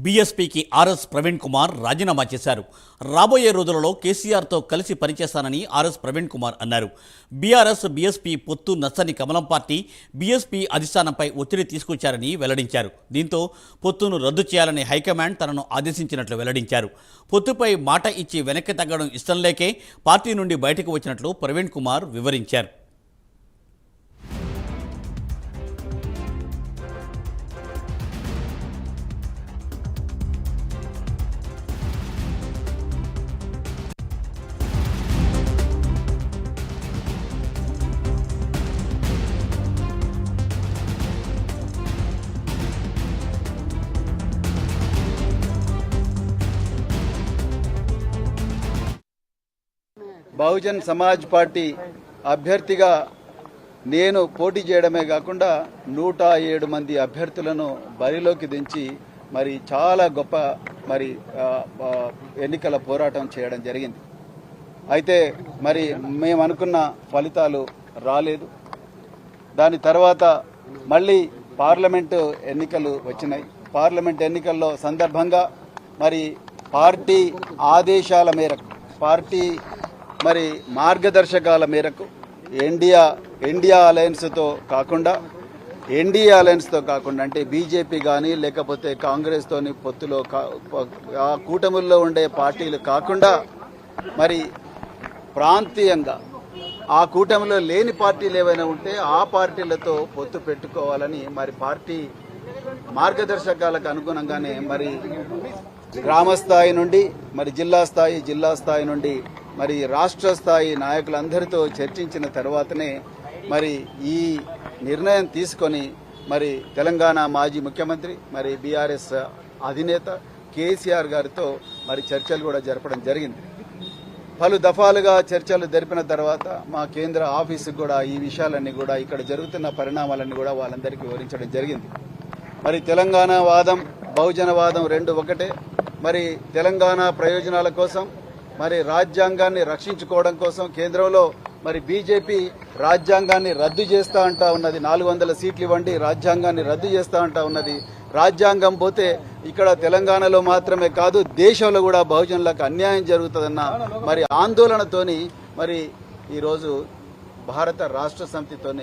బీఎస్పీకి RS Praveen Kumar రాజీనామా చేశారు. రాబోయే రోజులలో కేసీఆర్తో కలిసి పనిచేస్తానని ఆర్ఎస్ ప్రవీణ్ కుమార్ అన్నారు. బీఆర్ఎస్ బీఎస్పీ పొత్తు నచ్చని కమలం పార్టీ బీఎస్పీ అధిష్టానంపై ఒత్తిడి తీసుకొచ్చారని వెల్లడించారు. దీంతో పొత్తును రద్దు చేయాలని హైకమాండ్ తనను ఆదేశించినట్లు వెల్లడించారు. పొత్తుపై మాట ఇచ్చి వెనక్కి తగ్గడం ఇష్టం లేకే పార్టీ నుండి బయటకు వచ్చినట్లు ప్రవీణ్ కుమార్ వివరించారు. బహుజన్ సమాజ్ పార్టీ అభ్యర్థిగా నేను పోటీ చేయడమే కాకుండా నూట ఏడు మంది అభ్యర్థులను బరిలోకి దించి మరి చాలా గొప్ప మరి ఎన్నికల పోరాటం చేయడం జరిగింది. అయితే మరి మేము అనుకున్న ఫలితాలు రాలేదు. దాని తర్వాత మళ్ళీ పార్లమెంటు ఎన్నికలు వచ్చినాయి. పార్లమెంట్ ఎన్నికల్లో సందర్భంగా మరి పార్టీ ఆదేశాల మేరకు పార్టీ మరి మార్గదర్శకాల మేరకు ఇండియా ఇండియా అలయన్స్తో కాకుండా ఎన్డీఏ అలయన్స్తో కాకుండా అంటే బీజేపీ కానీ లేకపోతే కాంగ్రెస్తోని పొత్తులో కా- ఆ కూటముల్లో ఉండే పార్టీలు కాకుండా మరి ప్రాంతీయంగా ఆ కూటమిలో లేని పార్టీలు ఏవైనా ఉంటే ఆ పార్టీలతో పొత్తు పెట్టుకోవాలని మరి పార్టీ మార్గదర్శకాలకు అనుగుణంగానే మరి గ్రామ స్థాయి నుండి మరి జిల్లా స్థాయి జిల్లా స్థాయి నుండి మరి రాష్ట్ర స్థాయి నాయకులందరితో చర్చించిన తర్వాతనే మరి ఈ నిర్ణయం తీసుకొని మరి తెలంగాణ మాజీ ముఖ్యమంత్రి మరి బీఆర్ఎస్ అధినేత కేసీఆర్ గారితో మరి చర్చలు కూడా జరపడం జరిగింది. పలు దఫాలుగా చర్చలు జరిపిన తర్వాత మా కేంద్ర ఆఫీసుకు కూడా ఈ విషయాలన్నీ కూడా ఇక్కడ జరుగుతున్న పరిణామాలన్నీ కూడా వాళ్ళందరికీ వివరించడం జరిగింది. మరి తెలంగాణ వాదం బహుజన వాదం రెండు ఒకటే. మరి తెలంగాణ ప్రయోజనాల కోసం మరి రాజ్యాంగాన్ని రక్షించుకోవడం కోసం కేంద్రంలో మరి బీజేపీ రాజ్యాంగాన్ని రద్దు చేస్తా అంటా ఉన్నది. నాలుగు వందల సీట్లు ఇవ్వండి రాజ్యాంగాన్ని రద్దు చేస్తా అంటా ఉన్నది. రాజ్యాంగం పోతే ఇక్కడ తెలంగాణలో మాత్రమే కాదు దేశంలో కూడా బహుజనులకు అన్యాయం జరుగుతుందన్న మరి ఆందోళనతోని మరి ఈరోజు భారత రాష్ట్ర సమితితోని